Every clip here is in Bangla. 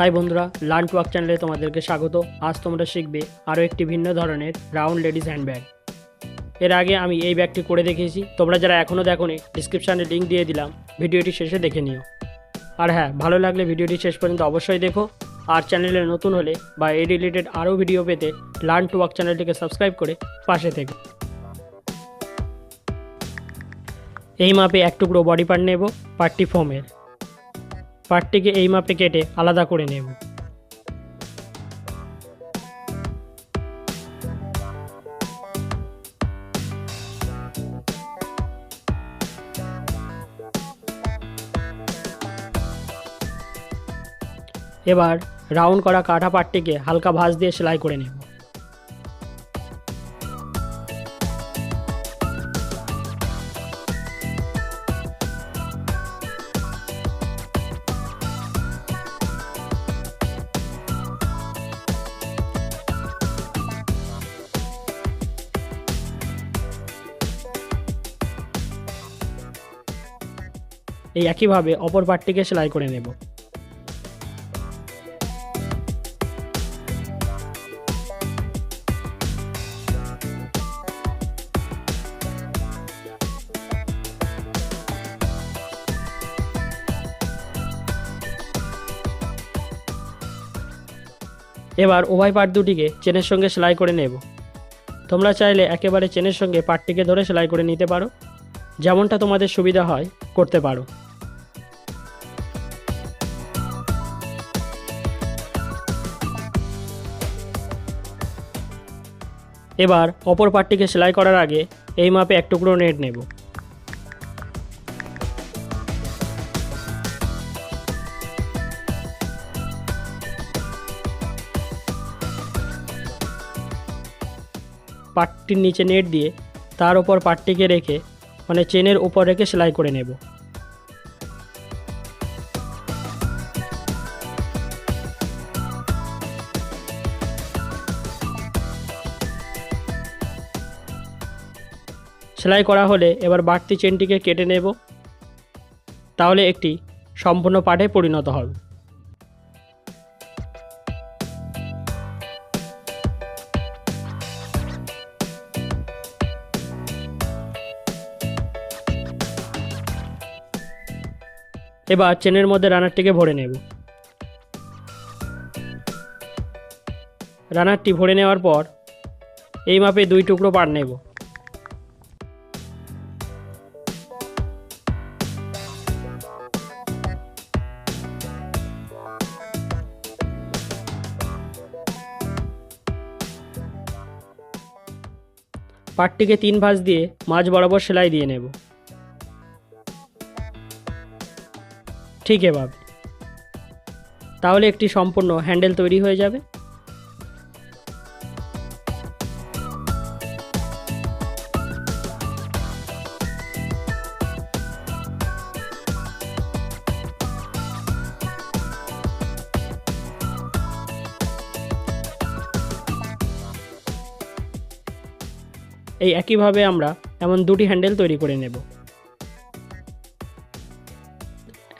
হাই বন্ধুরা লার্ন টু ওয়ার্ক চ্যানেলে তোমাদেরকে স্বাগত। আজ তোমরা শিখবে আরও একটি ভিন্ন ধরনের রাউন্ড লেডিস হ্যান্ড ব্যাগ এর আগে আমি এই ব্যাগটি করে দেখিয়েছি। তোমরা যারা এখনও দেখোনি ডিসক্রিপশানে লিঙ্ক দিয়ে দিলাম। ভিডিওটি শেষে দেখে নিও। আর হ্যাঁ ভালো লাগলে ভিডিওটি শেষ পর্যন্ত অবশ্যই দেখো। আর চ্যানেলে নতুন হলে বা এই রিলেটেড আরও ভিডিও পেতে লার্ন টু ওয়ার্ক চ্যানেলটিকে সাবস্ক্রাইব করে পাশে থেকে। এই মাপে এক টুকরো বডি পার্ট নেব পার্টটি ফোমের পার্টটিকে এই মাপে কেটে আলাদা করে নেব। এবার রাউন্ড করা কাঠা পাটটিকে হালকা ভাঁজ দিয়ে সেলাই করে নেব। এই একইভাবে অপর পাটটিকে সেলাই করে নেব। এবার উভয় পার্ট দুটিকে চেনের সঙ্গে সেলাই করে নেব। তোমরা চাইলে একেবারে চেনের সঙ্গে পাটটিকে ধরে সেলাই করে নিতে পারো। যেমনটা তোমাদের সুবিধা হয়, করতে পারো। এবার অপর পাটটিকে সেলাই করার আগে এই মাপে এক টুকরো নেট নেব। পাটটির নিচে নেট দিয়ে তার ওপর পাটটিকে রেখে মানে চেনের উপর রেখে সেলাই করে নেব। সেলাই করা হলে এবার বাড়তি চেনটিকে কেটে নেব। তাহলে একটি সম্পূর্ণ পাঠে পরিণত হবে। এবার চেনের মধ্যে রানারটিকে ভরে নেব। রানারটি ভরে নেওয়ার পর এই মাপে দুই টুকরো পাট নেব। পাটটিকে তিন ভাঁজ দিয়ে মাঝ বরাবর সেলাই দিয়ে নেব। ঠিক এভাবে। তাহলে একটি সম্পূর্ণ হ্যান্ডেল তৈরি হয়ে যাবে। এই একইভাবে আমরা এমন দুটি হ্যান্ডেল তৈরি করে নেব।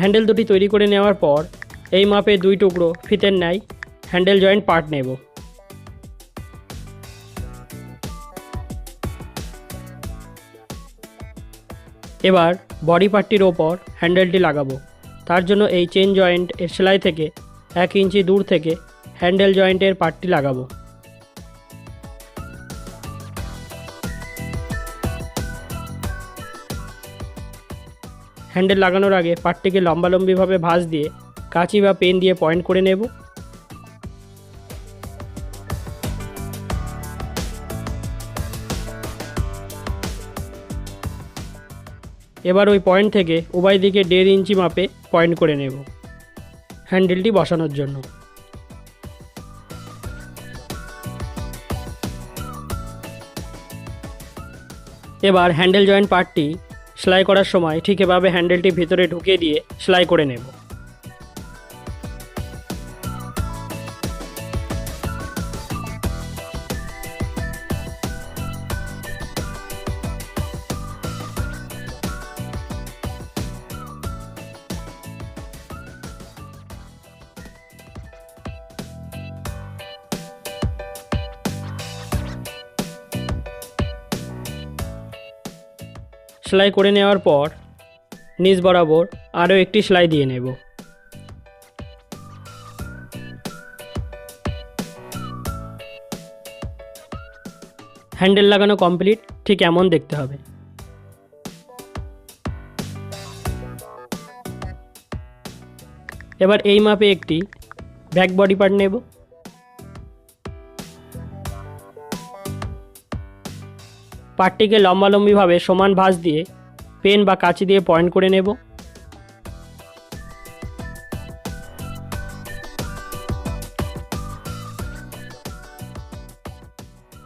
হ্যান্ডেল দুটি তৈরি করে নেওয়ার পর এই মাপে দুই টুকরো ফিতের ন্যায় হ্যান্ডেল জয়েন্ট পার্ট নেব। এবার বডি পার্টটির ওপর হ্যান্ডেলটি লাগাবো। তার জন্য এই চেন জয়েন্ট এর সেলাই থেকে এক ইঞ্চি দূর থেকে হ্যান্ডেল জয়েন্টের পার্টটি লাগাবো। হ্যান্ডেল লাগানোর আগে পাটটিকে লম্বালম্বিভাবে ভাঁজ দিয়ে কাঁচি বা পেন দিয়ে পয়েন্ট করে নেব। এবার ওই পয়েন্ট থেকে উভয় দিকে দেড় ইঞ্চি মাপে পয়েন্ট করে নেব হ্যান্ডেলটি বসানোর জন্য। এবার হ্যান্ডেল জয়েন্ট পার্টটি সেলাই করার সময় ঠিক এভাবে হ্যান্ডেলটি ভিতরে ঢুকিয়ে দিয়ে সেলাই করে নেব। সেলাই করে নেওয়ার পর নিচ বরাবর আরও একটি সেলাই দিয়ে নেব। হ্যান্ডেল লাগানো কমপ্লিট, ঠিক এমন দেখতে হবে। এবার এই মাপে একটি ব্যাক বডি পার্ট নেব। পার্টটিকে লম্বালম্বিভাবে সমান ভাঁজ দিয়ে পেন বা কাঁচি দিয়ে পয়েন্ট করে নেব।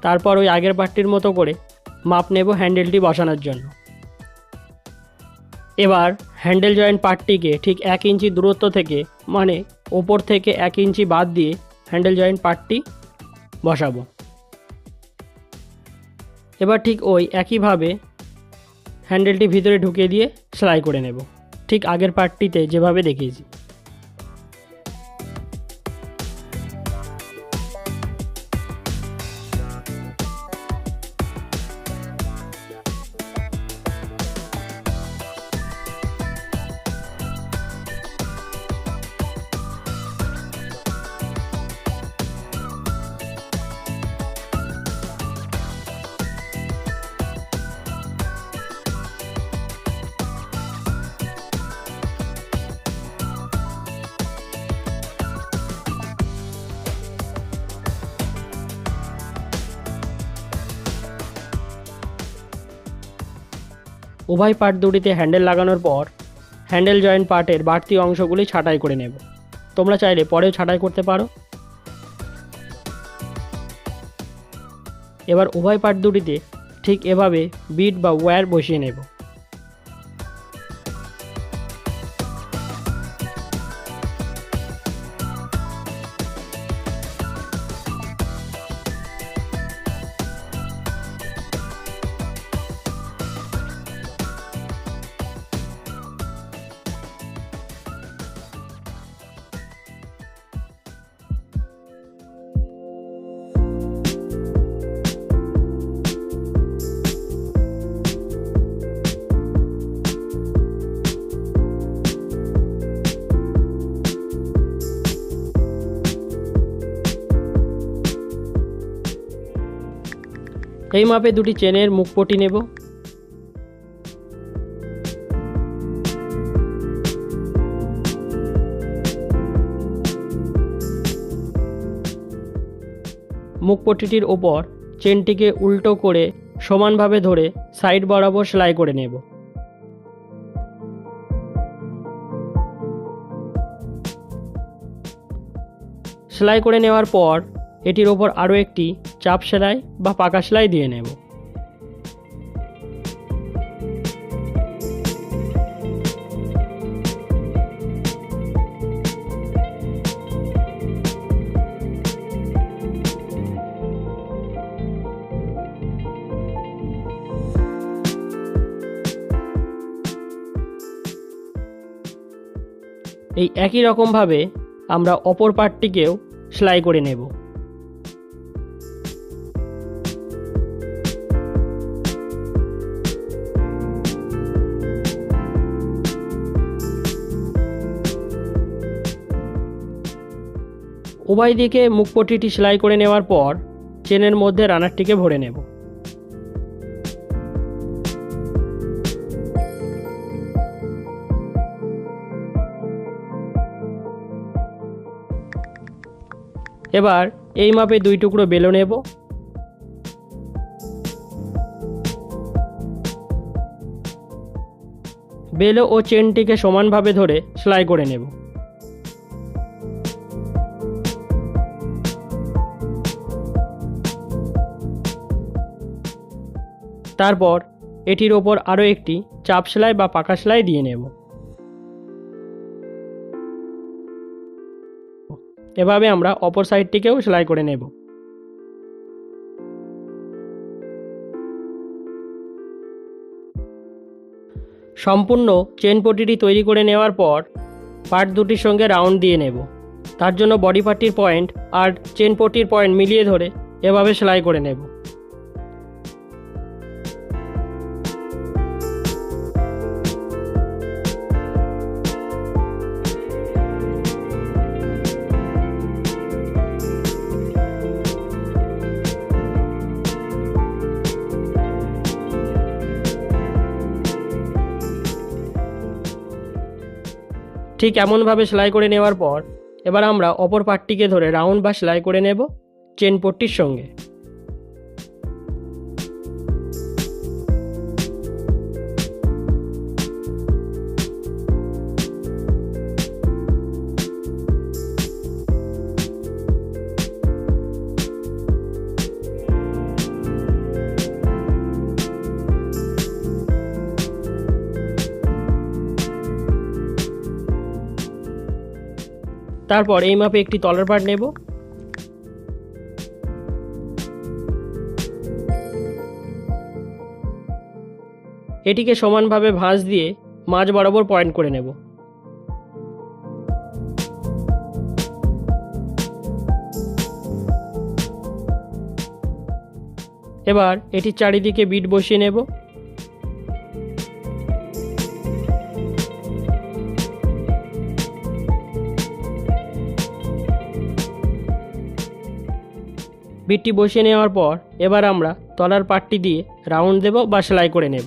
তারপর ওই আগের পার্টটির মতো করে মাপ নেব হ্যান্ডেলটি বসানোর জন্য। এবার হ্যান্ডেল জয়েন্ট পার্টটিকে ঠিক এক ইঞ্চি দূরত্ব থেকে মানে ওপর থেকে এক ইঞ্চি বাদ দিয়ে হ্যান্ডেল জয়েন্ট পার্টটি বসাবো। এবার ঠিক ওই একইভাবে হ্যান্ডেলটি ভিতরে ঢুকিয়ে দিয়ে সেলাই করে নেব। ঠিক আগের পার্টটিতে যেভাবে দেখিয়েছি। উভয় পার্ট দুটিতে হ্যান্ডেল লাগানোর পর হ্যান্ডেল জয়েন্ট পার্টের বাড়তি অংশগুলি ছাঁটাই করে নেব। তোমরা চাইলে পরেও ছাঁটাই করতে পারো। এবার উভয় পার্ট দুটিতে ঠিক এভাবে বিট বা ওয়্যার বসিয়ে নেব। এই মাপে দুটি চেনের মুখপটি নেব। মুখপটিটির ওপর চেনটিকে উল্টো করে সমানভাবে ধরে সাইড বরাবর সেলাই করে নেব। সেলাই করে নেওয়ার পর এটির ওপর আরও একটি চাপ সেলাই বা পাকা সেলাই দিয়ে নেব। এই একই রকমভাবে আমরা অপর পার্টটিকেও সেলাই করে নেব। উভয় দিকে মুখপটিটি সেলাই করে নেওয়ার পর চেনের মধ্যে রানারটিকে ভরে নেব। এবার এই মাপে দুই টুকরো বেলো নেব। বেলো ও চেনটিকে সমানভাবে ধরে সেলাই করে নেব। তারপর এটির ওপর আরও একটি চাপ সেলাই বা পাকা সেলাই দিয়ে নেব। এভাবে আমরা অপর সাইডটিকেও সেলাই করে নেব। সম্পূর্ণ চেন পটিটি তৈরি করে নেওয়ার পর পার্ট দুটির সঙ্গে রাউন্ড দিয়ে নেব। তার জন্য বডি পার্টির পয়েন্ট আর চেন পটির পয়েন্ট মিলিয়ে ধরে এভাবে সেলাই করে নেব। ঠিক এমনভাবে সেলাই করে নেওয়ার পর, এবার আমরা অপর পার্টটিকে ধরে রাউন্ড বা সেলাই করে নেব চেন পট্টির সঙ্গে। তারপর এই মাপে একটি তলার পার্ট নেব। এটিকে সমানভাবে ভাঁজ দিয়ে মাঝ বরাবর পয়েন্ট করে নেব। এবার এটির চারিদিকে বিট বসিয়ে নেব। বিটটি বসিয়ে নেওয়ার পর এবার আমরা তলার পাটটি দিয়ে রাউন্ড দেব বা সেলাই করে নেব।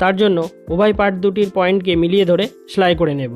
তার জন্য উভয় পার্ট দুটির পয়েন্টকে মিলিয়ে ধরে সেলাই করে নেব।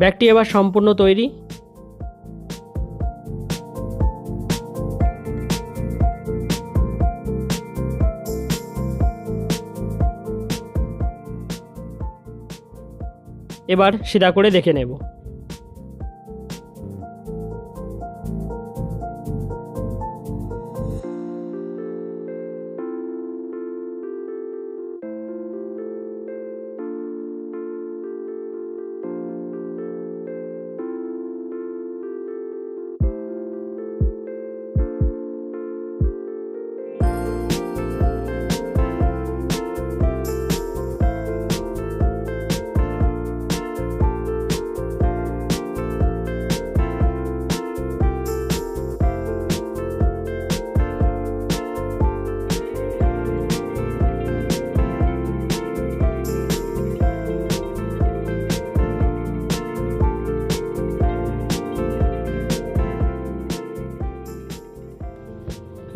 ব্যাগটি এবার সম্পূর্ণ তৈরি। এবার সিধা করে দেখে নেব।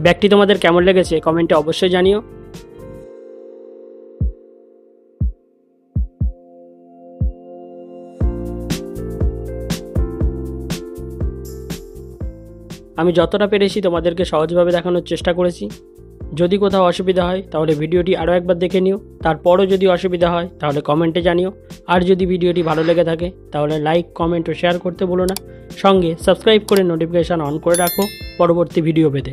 ব্যাগটি তোমাদের কেমন লেগেছে কমেন্টে অবশ্যই জানিও। আমি যতটা পেরেছি তোমাদেরকে সহজভাবে দেখানোর চেষ্টা করেছি। যদি কোথাও অসুবিধা হয়, তাহলে ভিডিওটি আরও একবার দেখে নিও। তারপরও যদি অসুবিধা হয়, তাহলে কমেন্টে জানিও। আর যদি ভিডিওটি ভালো লেগে থাকে, তাহলে লাইক কমেন্ট ও শেয়ার করতে বলো না। সঙ্গে সাবস্ক্রাইব করে নোটিফিকেশান অন করে রাখো পরবর্তী ভিডিও পেতে।